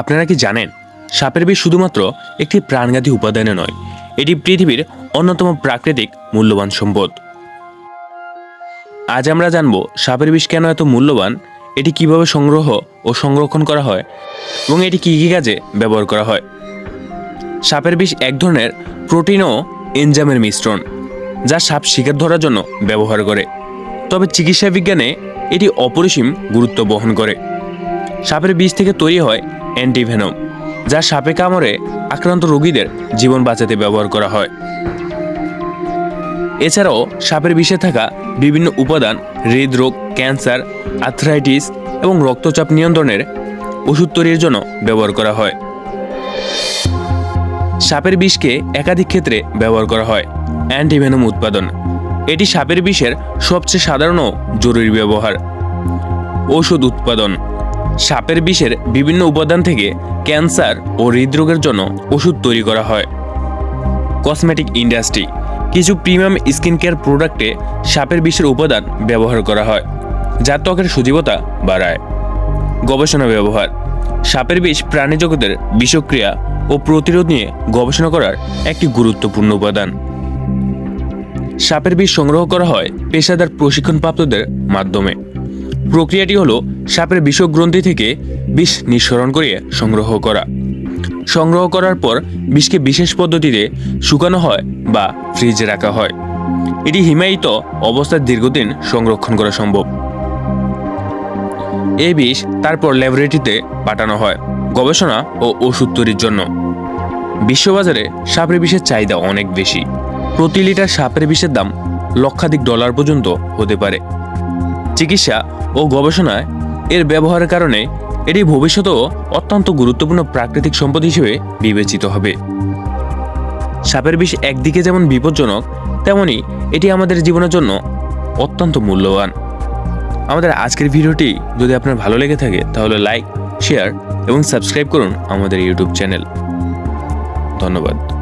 আপনারা কি জানেন, সাপের বিষ শুধুমাত্র একটি প্রাণঘাতী উপাদানে নয়, এটি পৃথিবীর অন্যতম প্রাকৃতিক মূল্যবান সম্পদ। আজ আমরা জানব সাপের বিষ কেন এত মূল্যবান, এটি কীভাবে সংগ্রহ ও সংরক্ষণ করা হয়, এবং এটি কী কী কাজে ব্যবহার করা হয়। সাপের বিষ এক ধরনের প্রোটিন ও এনজামের মিশ্রণ, যা সাপ শিকার ধরার জন্য ব্যবহার করে। তবে চিকিৎসা বিজ্ঞানে এটি অপরিসীম গুরুত্ব বহন করে। সাপের বিষ থেকে তৈরি হয় অ্যান্টিভেনম, যা সাপে কামড়ে আক্রান্ত রোগীদের জীবন বাঁচাতে ব্যবহার করা হয়। এছাড়াও সাপের বিষে থাকা বিভিন্ন উপাদান, হৃদরোগ, ক্যান্সার, আর্থ্রাইটিস এবং রক্তচাপ নিয়ন্ত্রণের ওষুধ তৈরির জন্য ব্যবহার করা হয়। সাপের বিষকে একাধিক ক্ষেত্রে ব্যবহার করা হয়, অ্যান্টিভেনম উৎপাদন। এটি সাপের বিষের সবচেয়ে সাধারণ জরুরি ব্যবহার। ঔষধ উৎপাদন। সাপের বিষের বিভিন্ন উপাদান থেকে ক্যান্সার ও হৃদরোগের জন্য ওষুধ তৈরি করা হয়। কসমেটিক ইন্ডাস্ট্রি কিছু প্রিমিয়াম স্কিন কেয়ার প্রোডাক্টে সাপের বিষের উপাদান ব্যবহার করা হয়, যা ত্বকের সজীবতা বাড়ায়। গবেষণা ব্যবহার, সাপের বিষ প্রাণী জগতের বিষক্রিয়া ও প্রতিরোধ নিয়ে গবেষণা করার একটি গুরুত্বপূর্ণ উপাদান। সাপের বিষ সংগ্রহ করা হয় পেশাদার প্রশিক্ষণপ্রাপ্তদের মাধ্যমে। প্রক্রিয়াটি হলো সাপের বিষগ্রন্থি থেকে বিষ নিঃসরণ করিয়ে সংগ্রহ করা। সংগ্রহ করার পর বিষকে বিশেষ পদ্ধতিতে শুকানো হয় বা ফ্রিজে রাখা হয়। এটি হিমায়িত অবস্থায় দীর্ঘদিন সংরক্ষণ করা সম্ভব। এই বিষ তারপর ল্যাবরেটরিতে পাঠানো হয় গবেষণা ও ওষুধ তৈরির জন্য। বিশ্ববাজারে সাপের বিষের চাহিদা অনেক বেশি। প্রতি লিটার সাপের বিষের দাম লক্ষাধিক ডলার পর্যন্ত হতে পারে। চিকিৎসা ও গবেষণায় এর ব্যবহারের কারণে এটি ভবিষ্যতেও অত্যন্ত গুরুত্বপূর্ণ প্রাকৃতিক সম্পদ হিসেবে বিবেচিত হবে। সাপের বিষ একদিকে যেমন বিপজ্জনক, তেমনি এটি আমাদের জীবনের জন্য অত্যন্ত মূল্যবান। আমাদের আজকের ভিডিওটি যদি আপনার ভালো লেগে থাকে, তাহলে লাইক শেয়ার এবং সাবস্ক্রাইব করুন আমাদের ইউটিউব চ্যানেল ধন্যবাদ।